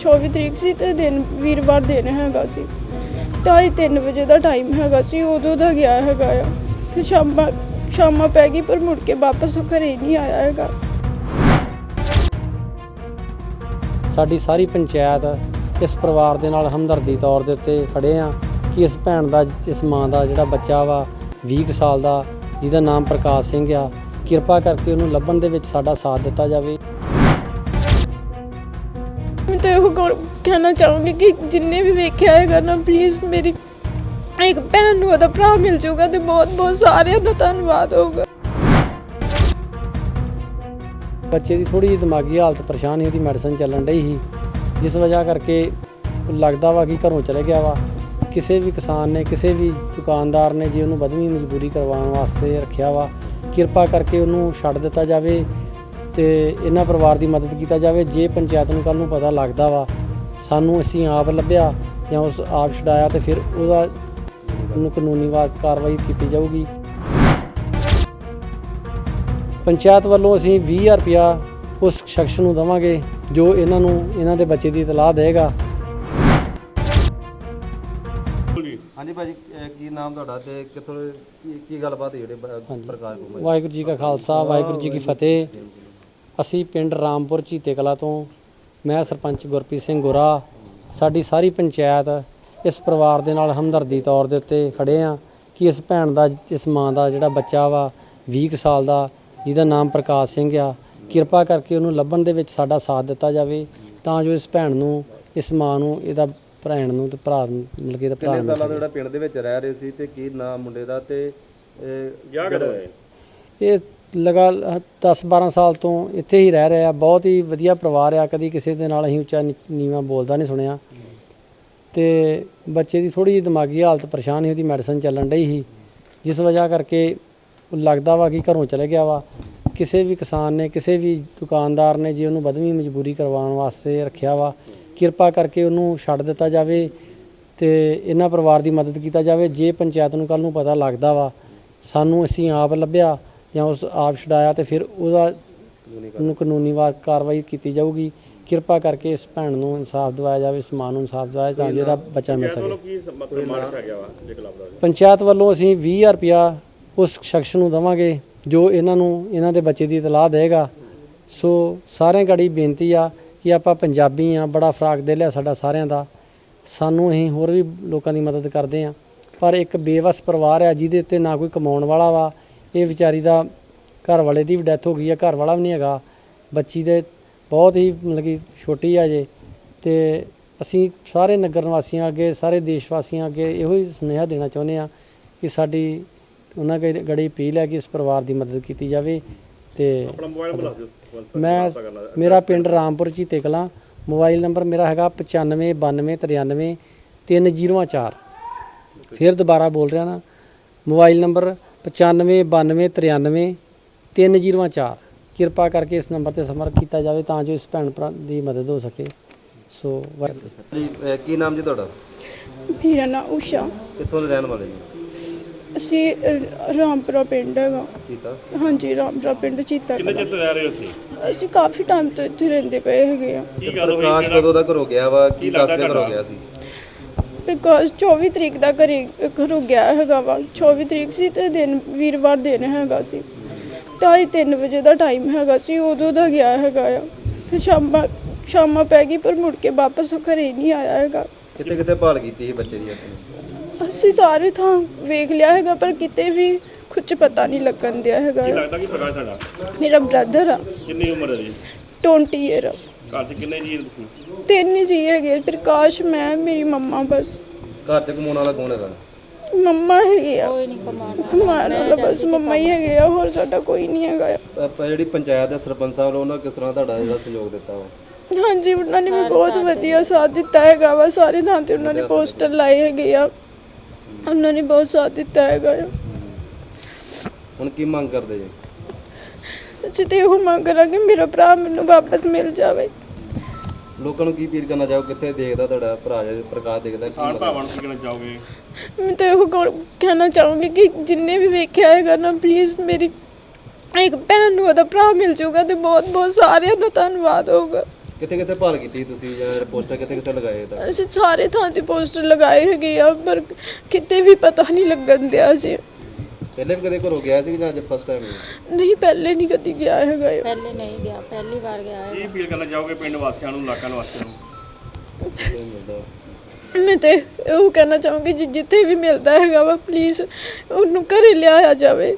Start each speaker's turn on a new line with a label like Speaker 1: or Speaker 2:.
Speaker 1: 24 ਤਰੀਕ ਸੀ ਤੇ ਦਿਨ ਵੀਰਵਾਰ ਦਿਨ ਹੈਗਾ ਸੀ। ਢਾਈ ਤਿੰਨ ਵਜੇ ਦਾ ਟਾਈਮ ਹੈਗਾ ਸੀ, ਉਦੋਂ ਦਾ ਗਿਆ ਹੈਗਾ ਆ। ਤੇ ਸ਼ਾਮਾਂ ਸ਼ਾਮਾਂ ਪੈ ਗਈ ਪਰ ਮੁੜ ਕੇ ਵਾਪਸ ਉਹ ਘਰੇ ਨਹੀਂ ਆਇਆ ਹੈਗਾ।
Speaker 2: ਸਾਡੀ ਸਾਰੀ ਪੰਚਾਇਤ ਇਸ ਪਰਿਵਾਰ ਦੇ ਨਾਲ ਹਮਦਰਦੀ ਤੌਰ ਦੇ ਉੱਤੇ ਖੜੇ ਆ ਕਿ ਇਸ ਭੈਣ ਦਾ, ਇਸ ਮਾਂ ਦਾ ਜਿਹੜਾ ਬੱਚਾ ਵਾ 20 ਕੁ ਸਾਲ ਦਾ, ਜਿਹਦਾ ਨਾਮ ਪ੍ਰਕਾਸ਼ ਸਿੰਘ ਆ, ਕਿਰਪਾ ਕਰਕੇ ਉਹਨੂੰ ਲੱਭਣ ਦੇ ਵਿੱਚ ਸਾਡਾ ਸਾਥ ਦਿੱਤਾ ਜਾਵੇ।
Speaker 1: ਤਾਂ ਇਹ ਕਹਿਣਾ ਚਾਹੂੰਗੀ ਕਿ ਜਿੰਨੇ ਵੀ ਵੇਖਿਆ ਹੈਗਾ ਨਾ ਪਲੀਜ਼ ਮੇਰੀ ਇੱਕ ਭੈਣ ਨੂੰ ਉਹਦਾ ਭਰਾ ਮਿਲ ਜਾਊਗਾ ਤੇ ਬਹੁਤ ਬਹੁਤ ਸਾਰਿਆਂ ਦਾ ਧੰਨਵਾਦ ਹੋਊਗਾ।
Speaker 2: ਬੱਚੇ ਦੀ ਥੋੜੀ ਜਿਹੀ ਦਿਮਾਗੀ ਹਾਲਤ ਪਰੇਸ਼ਾਨ ਸੀ, ਉਹਦੀ ਮੈਡੀਸਨ ਚੱਲਣ ਡਈ ਸੀ। ਜਿਸ ਵਜ੍ਹਾ ਕਰਕੇ ਲੱਗਦਾ ਵਾ ਕਿ ਘਰੋਂ ਚਲੇ ਗਿਆ ਵਾ। ਕਿਸੇ ਵੀ ਕਿਸਾਨ ਨੇ, ਕਿਸੇ ਵੀ ਦੁਕਾਨਦਾਰ ਨੇ ਜੇ ਉਹਨੂੰ ਵਧਵੀਂ ਮਜਬੂਰੀ ਕਰਵਾਉਣ ਵਾਸਤੇ ਰੱਖਿਆ ਵਾ, ਕਿਰਪਾ ਕਰਕੇ ਉਹਨੂੰ ਛੱਡ ਦਿੱਤਾ ਜਾਵੇ। ਤੇ ਇਹਨਾਂ ਪਰਿਵਾਰ ਦੀ ਮਦਦ ਕੀਤਾ ਜਾਵੇ। ਜੇ ਪੰਚਾਇਤ ਨੂੰ ਕੱਲ ਨੂੰ ਪਤਾ ਲੱਗਦਾ ਵਾ ਸਾਨੂੰ ਅਸੀਂ ਆਪ ਲੱਭਿਆ ਜਾਂ ਉਸ ਆਪ ਛਡਾਇਆ ਤੇ ਫਿਰ ਉਹਦਾ ਉਹਨੂੰ ਕਾਨੂੰਨੀ ਵਾ- ਕਾਰਵਾਈ ਕੀਤੀ ਜਾਊਗੀ। ਪੰਚਾਇਤ ਵੱਲੋਂ ਅਸੀਂ 20000 ਰੁਪਇਆ ਉਸ ਸ਼ਖਸ ਨੂੰ ਦਵਾਂਗੇ ਜੋ ਇਹਨਾਂ ਨੂੰ ਇਹਨਾਂ ਦੇ ਬੱਚੇ ਦੀ ਇਤਲਾਹ ਦੇਗਾ।
Speaker 3: ਹਾਂਜੀ ਭਾਜੀ ਅਹ ਕੀ ਨਾਮ ਤੁਹਾਡਾ ਤੇ ਕਿੱਥੋਂ ਕੀ ਕੀ ਗੱਲਬਾਤ ਹੋਈ ਜਿਹੜੇ ਬ- ਪ੍ਰਕਾਸ਼
Speaker 2: ਵਾਹਿਗੁਰੂ ਜੀ ਕਾ ਖਾਲਸਾ ਵਾਹਿਗੁਰੂ ਜੀ ਕੀ ਫਤਿਹ। ਅਸੀਂ ਪਿੰਡ ਰਾਮਪੁਰ ਝੀਤੇ ਕਲਾ ਤੋਂ ਮੈਂ ਸਰਪੰਚ ਗੁਰਪ੍ਰੀਤ ਸਿੰਘ ਗੋਰਾ ਸਾਡੀ ਸਾਰੀ ਪੰਚਾਇਤ ਇਸ ਪਰਿਵਾਰ ਦੇ ਨਾਲ ਹਮਦਰਦੀ ਤੌਰ ਦੇ ਉੱਤੇ ਖੜੇ ਆ ਕਿ ਇਸ ਭੈਣ ਦਾ ਇਸ ਮਾਂ ਦਾ ਜਿਹੜਾ ਬੱਚਾ ਵਾ 20 ਕੁ ਸਾਲ ਦਾ ਜਿਹਦਾ ਨਾਮ ਪ੍ਰਕਾਸ਼ ਸਿੰਘ ਆ ਕਿਰਪਾ ਕਰਕੇ ਉਹਨੂੰ ਲੱਭਣ ਦੇ ਵਿੱਚ ਸਾਡਾ ਸਾਥ ਦਿੱਤਾ ਜਾਵੇ ਤਾਂ ਜੋ ਇਸ ਭੈਣ ਨੂੰ ਇਸ ਮਾਂ ਨੂੰ ਇਹਦਾ ਭੈਣ ਨੂੰ ਤੇ ਭਰਾ ਨੂੰ ਮਿਲ ਕੇ ਇਹਦਾ ਭਰਾ
Speaker 3: ਕਿੰਨੇ
Speaker 2: ਨੂੰ
Speaker 3: ਸਾਲਾਂ ਤੋਂ ਜਿਹੜਾ ਪਿੰਡ ਦੇ ਵਿੱਚ ਰਹਿ ਰਹੇ ਸੀ ਤੇ ਕੀ ਨਾਮ ਮੁੰਡੇ ਦਾ ਤੇ ਇਹ
Speaker 2: ਇਹ ਲਗਾ 10 12 ਸਾਲ ਤੋਂ ਇੱਥੇ ਹੀ ਰਹਿ ਰਿਹਾ, ਬਹੁਤ ਹੀ ਵਧੀਆ ਪਰਿਵਾਰ ਆ, ਕਦੀ ਕਿਸੇ ਦੇ ਨਾਲ ਅਸੀਂ ਉੱਚਾ ਨੀ- ਨੀਵਾਂ ਬੋਲਦਾ ਨਹੀਂ ਸੁਣਿਆ। ਤੇ ਬੱਚੇ ਦੀ ਥੋੜੀ ਜਿਹੀ ਦਿਮਾਗੀ ਹਾਲਤ ਪਰੇਸ਼ਾਨ ਸੀ, ਉਹਦੀ ਮੈਡੀਸਨ ਚੱਲਣ ਡਈ ਸੀ। ਜਿਸ ਵਜ੍ਹਾ ਕਰਕੇ ਲੱਗਦਾ ਵਾ ਕਿ ਘਰੋਂ ਚਲੇ ਗਿਆ ਵਾ। ਕਿਸੇ ਵੀ ਕਿਸਾਨ ਨੇ, ਕਿਸੇ ਵੀ ਦੁਕਾਨਦਾਰ ਨੇ ਜੇ ਉਹਨੂੰ ਵਧਵੀਂ ਮਜਬੂਰੀ ਕਰਵਾਉਣ ਵਾਸਤੇ ਰੱਖਿਆ ਵਾ, ਕਿਰਪਾ ਕਰਕੇ ਉਹਨੂੰ ਛੱਡ ਦਿੱਤਾ ਜਾਵੇ ਤੇ ਇਹਨਾਂ ਪਰਿਵਾਰ ਦੀ ਮਦਦ ਕੀਤਾ ਜਾਵੇ। ਜੇ ਪੰਚਾਇਤ ਨੂੰ ਕੱਲ ਨੂੰ ਪਤਾ ਲੱਗਦਾ ਵਾ, ਸਾਨੂੰ ਅਸੀਂ ਆਪ ਲੱਭਿਆ। ਜਾਂ ਉਸ ਆਪ ਛਡਾਇਆ ਤੇ ਫਿਰ ਉਹਦਾ ਉਹਨੂੰ ਕਾਨੂੰਨੀ ਵਾ- ਕਾਰਵਾਈ ਕੀਤੀ ਜਾਊਗੀ। ਕਿਰਪਾ ਕਰਕੇ ਇਸ ਭੈਣ ਨੂੰ ਇਨਸਾਫ ਦਿਵਾਇਆ ਜਾਵੇ ਇਸ ਮਾਂ ਨੂੰ ਇਨਸਾਫ ਦਿਵਾਇਆ ਤਾਂ ਜੋ ਇਹਦਾ ਬੱਚਾ ਮਿਲ ਸਕੇ। ਪੰਚਾਇਤ ਵੱਲੋਂ ਅਸੀਂ 20000 ਰੁਪਇਆ ਉਸ ਸ਼ਖਸ ਨੂੰ ਦਵਾਂਗੇ ਜੋ ਇਹਨਾਂ ਨੂੰ ਇਹਨਾਂ ਦੇ ਬੱਚੇ ਦੀ ਇਤਲਾਹ ਦੇਗਾ। ਸੋ ਸਾਰਿਆਂ ਗੜੀ ਬੇਨਤੀ ਆ ਕਿ ਆਪਾਂ ਪੰਜਾਬੀ ਆ ਬੜਾ ਫਰਾਕ ਦਿਲ ਆ ਸਾਡਾ ਸਾਰਿਆਂ ਦਾ। ਸਾਨੂੰ ਅਸੀਂ ਹੋਰ ਵੀ ਲੋਕਾਂ ਦੀ ਮਦਦ ਕਰਦੇ ਆ। ਪਰ ਇੱਕ ਬੇਵਸ ਪਰਿਵਾਰ ਆ ਜਿਹਦੇ ਉੱਤੇ ਨਾ ਕੋਈ ਕਮਾਉਣ ਵਾਲਾ ਵਾ ਇਹ ਵਿਚਾਰੀ ਦਾ ਘਰ ਵਾਲੇ ਦੀ ਵੀ ਡੈਥ ਹੋ ਗਈ ਆ ਘਰ ਵਾਲਾ ਵੀ ਨਹੀਂ ਹੈਗਾ। ਬੱਚੀ ਦੇ ਬਹੁਤ ਹੀ ਮਤਲਬ ਕਿ ਛੋਟੀ ਆ ਜੇ। ਤੇ ਅਸੀਂ ਸਾਰੇ ਨਗਰ ਨਿਵਾਸੀਆਂ ਅੱਗੇ ਸਾਰੇ ਦੇਸ਼ ਵਾਸੀਆਂ ਅੱਗੇ ਇਹੋ ਹੀ ਸੁਨੇਹਾ ਦੇਣਾ ਚਾਹੁੰਦੇ ਆ ਕਿ ਸਾਡੀ ਉਹਨਾਂ ਗੇ ਗੜੀ ਅਪੀਲ ਹੈ ਕਿ ਇਸ ਪਰਿਵਾਰ ਦੀ ਮਦਦ ਕੀਤੀ ਜਾਵੇ ਤੇ ਮੈਂ ਮੇਰਾ ਪਿੰਡ ਰਾਮਪੁਰ ਝੀਤੇ ਕਲਾਂ ਮੋਬਾਈਲ ਨੰਬਰ ਮੇਰਾ ਹੈਗਾ 959293 304 ਫਿਰ ਦੁਬਾਰਾ ਬੋਲ ਰਿਹਾ ਨਾ। ਮੋਬਾਈਲ ਨੰਬਰ 959293 304 ਕਿਰਪਾ ਕਰਕੇ ਇਸ ਨੰਬਰ ਤੇ ਸੰਪਰਕ ਕੀਤਾ ਜਾਵੇ ਤਾਂ ਜੋ ਇਸ ਭੈਣ ਭਰਾ ਦੀ ਮਦਦ ਹੋ ਸਕੇ। ਸੋ ਵਾਹਿਗੁਰੂ।
Speaker 3: ਜੀ ਅਹ ਕੀ ਨਾਮ ਜੀ ਤੁਹਾਡਾ?
Speaker 1: ਮੇਰਾ ਨਾਂ ਉਸ਼ਾ
Speaker 3: ਕਿੱਥੋਂ ਦੇ ਰਹਿਣ ਵਾਲੇ ਜੀ?
Speaker 1: ਅਸੀਂ ਰਾਮਪੁਰਾ ਪਿੰਡ ਹੈਗਾ।
Speaker 3: ਆ।
Speaker 1: ਹਾਂਜੀ ਰਾਮਪੁਰਾ ਪਿੰਡ ਚੀਤਾ
Speaker 4: ਕਿੰਨੇ ਚਿਰ ਤੋਂ ਰਹਿ ਰਹੇ ਹੋ ਸੀ
Speaker 1: ਅਸੀਂ ਕਾਫੀ ਟਾਈਮ ਤੋਂ ਇੱਥੇ ਰਹਿੰਦੇ ਪਏ ਹੈਗੇ ਆ।
Speaker 4: ਕੀ ਗੱਲ ਹੋਈ?
Speaker 3: ਪ੍ਰਕਾਸ਼ ਕਦੋਂ ਦਾ ਘਰੋਂ ਗਿਆ ਵਾ? ਕੀ ਦੱਸ ਕੇ ਘਰੋਂ ਗਿਆ ਸੀ?
Speaker 1: ਬਿਕਾਜ਼ 24 ਤਰੀਕ ਦਾ ਘਰੇ ਘਰੋਂ ਗਿਆ ਹੈਗਾ ਵਾ। 24 ਤਰੀਕ ਸੀ ਤੇ ਦਿਨ ਵੀਰਵਾਰ ਦਿਨ ਹੈਗਾ ਸੀ। ਢਾਈ ਤਿੰਨ ਵਜੇ ਦਾ ਟਾਈਮ ਹੈਗਾ ਸੀ ਉਦੋਂ ਦਾ ਗਿਆ ਹੈਗਾ ਆ। ਤੇ ਸ਼ਾਮਾਂ ਸ਼ਾਮਾਂ ਪੈ ਗਈ ਪਰ ਮੁੜ ਕੇ ਵਾਪਸ ਉਹ ਘਰੇ ਨਹੀਂ ਆਇਆ ਹੈਗਾ।
Speaker 3: ਕਿੱਥੇ ਕਿੱਥੇ ਭਾਲ ਕੀਤੀ ਸੀ ਬੱਚੇ ਦੀ ਆਪਣੀ?
Speaker 1: ਅਸੀਂ ਸਾਰੇ ਥਾਂ ਵੇਖ ਲਿਆ ਹੈਗਾ ਪਰ ਕਿਤੇ ਵੀ ਕੁਝ ਪਤਾ ਨਹੀਂ ਲੱਗਣ ਦਿਆ ਹੈਗਾ।
Speaker 4: ਕੀ
Speaker 1: ਆ।
Speaker 4: ਲੱਗਦਾ ਕਿ ਪ੍ਰਕਾਸ਼ ਸਾਡਾ?
Speaker 1: ਮੇਰਾ ਬ੍ਰਦਰ ਆ।
Speaker 4: ਕਿੰਨੀ ਉਮਰ ਹੈ ਜੀ?
Speaker 1: 20 ਈਅਰ ਆ।
Speaker 4: ਘਰ 'ਚ ਕਿੰਨੇ ਜੀ ਤੁਸੀਂ?
Speaker 1: ਤਿੰਨ ਜੀ ਹੈਗੇ ਪ੍ਰਕਾਸ਼ ਮੈਂ ਮੇਰੀ ਮੰਮਾ ਬਸ।
Speaker 3: ਘਰ ਚ ਕਮਾਉਣ ਵਾਲਾ ਕੌਣ ਹੈਗਾ?
Speaker 1: ਮੰਮਾ ਹੈਗੇ ਆ। ਕੋਈ ਨਹੀਂ ਕਮਾਣਾ ਕਮਾਣਾ ਬਸ ਮੰਮਾ ਹੀ ਹੈਗੇ ਆ ਹੋਰ ਸਾਡਾ ਕੋਈ ਨਹੀਂ ਹੈਗਾ। ਆ।
Speaker 3: ਆਪਾਂ ਜਿਹੜੀ ਪੰਚਾਇਤ ਦੇ ਸਰਪੰਚ ਸਾਹਿਬ ਨੇ ਉਹਨਾਂ ਕਿਸ ਤਰ੍ਹਾਂ ਤੁਹਾਡਾ ਜਿਹੜਾ ਸਹਿਯੋਗ ਦਿੱਤਾ ਵਾ?
Speaker 1: ਹਾਂਜੀ ਉਹਨਾਂ ਨੇ ਵੀ ਬਹੁਤ ਵਧੀਆ ਸਾਥ ਦਿੱਤਾ ਹੈਗਾ ਵਾ ਸਾਰੇ ਥਾਂ ਤੇ ਉਹਨਾਂ ਨੇ ਪੋਸਟਰ ਲਾਏ ਹੈਗੇ ਆ। ਉਹਨਾਂ ਨੇ ਬਹੁਤ ਸਾਥ ਦਿੱਤਾ ਹੈਗਾ ਆ।
Speaker 3: ਹੁਣ ਕੀ ਮੰਗ ਕਰਦੇ ਜੀ?
Speaker 1: ਅਸੀਂ ਤੇ ਇਹੋ ਮੰਗ ਕਰਾਂਗੇ ਮੇਰਾ ਭਰਾ ਮੈਨੂੰ ਵਾਪਸ ਮਿਲ ਜਾਵੇ।
Speaker 3: ਲੋਕਾਂ ਨੂੰ ਕੀ ਅਪੀਲ ਕਰਨਾ ਚਾਹੋ ਕਿੱਥੇ ਦੇਖਦਾ ਤੁਹਾਡਾ ਭਰਾ ਜਿਹੜਾ ਪ੍ਰਕਾਸ਼ ਦੇਖਦਾ ਕੀ
Speaker 4: ਸਾਲ
Speaker 3: ਮਤਲਬ?
Speaker 4: ਭਾਵਨ ਨੂੰ ਕਹਿਣਾ ਚਾਹੋਗੇ?
Speaker 1: ਮੈਂ ਤਾਂ ਇਹੋ ਕਹੋ- ਕਹਿਣਾ ਚਾਹੂੰਗੀ ਕਿ ਜਿੰਨੇ ਵੀ ਵੇਖਿਆ ਹੈਗਾ ਨਾ ਪਲੀਜ਼ ਮੇਰੀ ਇੱਕ ਭੈਣ ਨੂੰ ਉਹਦਾ ਭਰਾ ਮਿਲ ਜਾਊਗਾ ਤੇ ਬਹੁਤ ਬਹੁਤ ਸਾਰਿਆਂ ਦਾ ਧੰਨਵਾਦ ਹੋਊਗਾ।
Speaker 3: ਕਿੱਥੇ ਕਿੱਥੇ ਭਾਲ ਕੀਤੀ ਤੁਸੀਂ ਜਾਂ ਪੋਸਟਰ ਕਿੱਥੇ ਕਿੱਥੇ ਲਗਾਏ ਤਾਂ?
Speaker 1: ਅਸੀਂ ਸਾਰੇ ਥਾਂ ਤੇ ਪੋਸਟਰ ਲਗਾਏ ਹੈਗੇ ਆ ਪਰ ਕਿਤੇ ਵੀ ਪਤਾ ਨਹੀਂ ਲੱਗਣ ਦਿਆ ਸੀ
Speaker 3: ਪਹਿਲੇ ਵੀ ਕਦੇ ਘਰੋਂ ਗਿਆ ਸੀ ਜਾਂ ਅੱਜ ਫਸਟ ਟਾਈਮ
Speaker 1: ਨਹੀਂ ਪਹਿਲੇ ਨਹੀਂ ਕਦੀ ਗਿਆ ਹੈਗਾ।
Speaker 5: ਪਹਿਲੇ ਨਹੀਂ ਗਿਆ ਪਹਿਲੀ ਵਾਰ ਗਿਆ ਹੈ
Speaker 4: ਕੀ ਅਪੀਲ ਕਰਨਾ ਚਾਹੋਗੇ ਪਿੰਡ ਵਾਸੀਆਂ ਨੂੰ ਇਲਾਕਾ ਨਿਵਾਸੀਆਂ ਨੂੰ?
Speaker 3: ਮਿਲਦਾ।
Speaker 1: ਮੈਂ ਤੇ ਉਹ ਕਹਿਣਾ ਚਾਹੂੰਗੀ ਜੀ ਜਿੱਥੇ ਵੀ ਮਿਲਦਾ ਹੈਗਾ ਵਾ ਪਲੀਜ਼ ਉਹਨੂੰ ਘਰੇ ਲਿਆਇਆ ਜਾਵੇ।